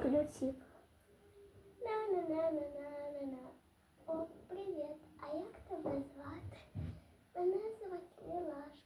включив. На-на-на-на-на-на-на. О, привіт. А як тебе звати? Мене звати Мілашка,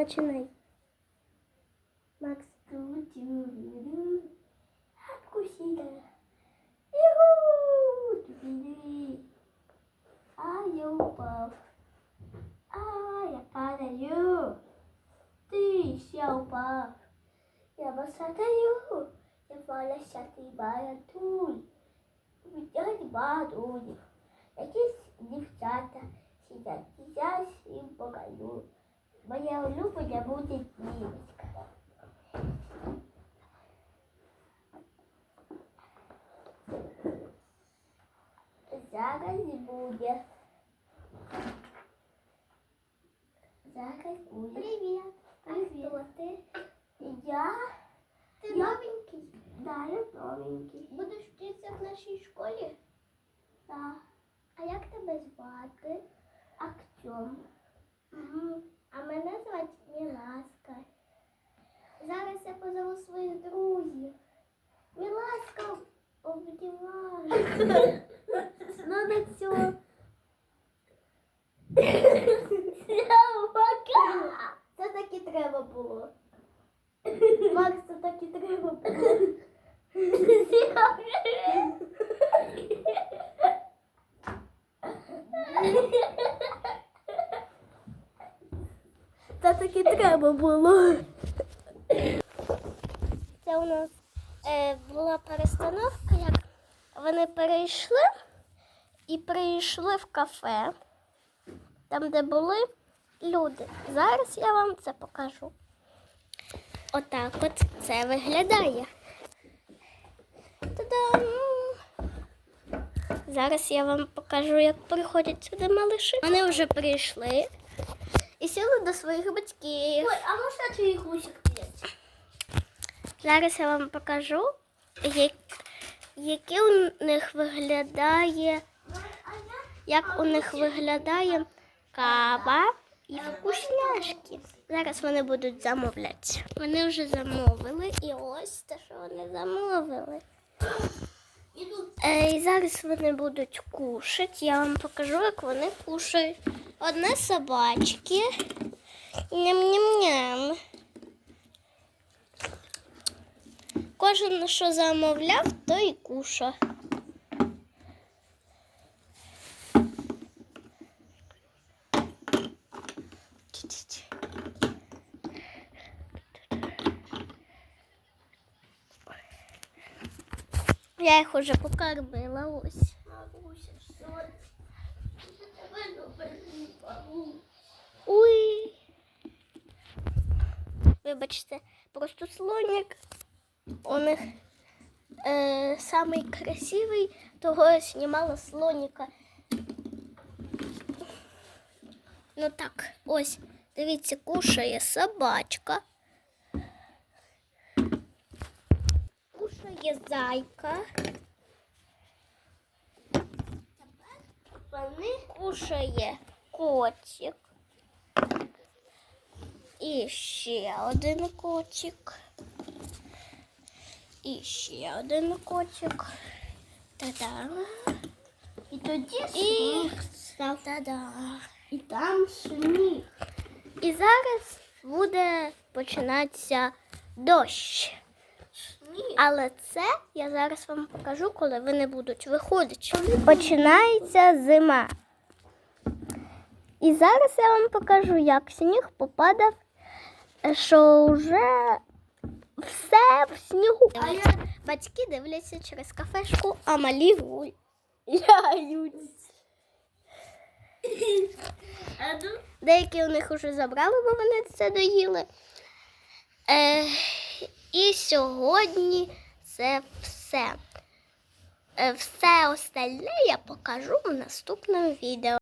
Починай. Макс крутил вверх, откусила. Юху! А я упал. А я падаю. Ты еще упал. Я босатаю. Я волосатый баратуль. у меня не бадуль. Якісь дівчата сидять, сидять. Моя улюблена буде дівчинка. Зараз буде. Зараз буде. Привіт. А хто ти? Я. Ти новенький? Да, я новенький. Будеш вчитися в нашій школі? Так. А як тебе звати? Артем. Угу. А мене звати Міласка. Зараз я позову своїх друзів. Міласка обдіває. Ну до цього. Це так і треба було. Макс, це так і треба було. Це так і треба було. Це у нас е, була перестановка, як вони перейшли і прийшли в кафе, там, де були люди. Зараз я вам це покажу. Отак от це виглядає. Та-дам! Зараз я вам покажу, як приходять сюди малиші. Вони вже прийшли до своїх батьків. Ой, а можна твій гусик п'ять? Зараз я вам покажу, як, які у них виглядає, як у них виглядає кава і вкусняшки. Зараз вони будуть замовляти. Вони вже замовили, і ось те, що вони замовили. Е, І зараз вони будуть кушати. Я вам покажу, як вони кушають. Одне собачки. Ням-ням-ням. Кожен, що замовляв, той і куша. Я їх уже покормила ось. Бабуся, що ти? Тебе добре, бабуся. Ой. Вибачте, просто слоник у них е, самий красивий, того я знімала слоніка. Ну так, ось, дивіться, кушає собачка. Кушає зайка. Тепер Вони кушає котик. І ще один котик. І ще один котик. Та-да. і тоді сніг став. та-да. І там сніг. І зараз буде починатися дощ. Але це я зараз вам покажу, коли вони будуть виходити. Починається зима. І зараз я вам покажу, як сніг попадав, що вже все в снігу. Батьки дивляться через кафешку, а малі гуляють. Деякі у них вже забрали, бо вони це доїли. Е, і сьогодні це все. Е, все остальне я покажу в наступному відео.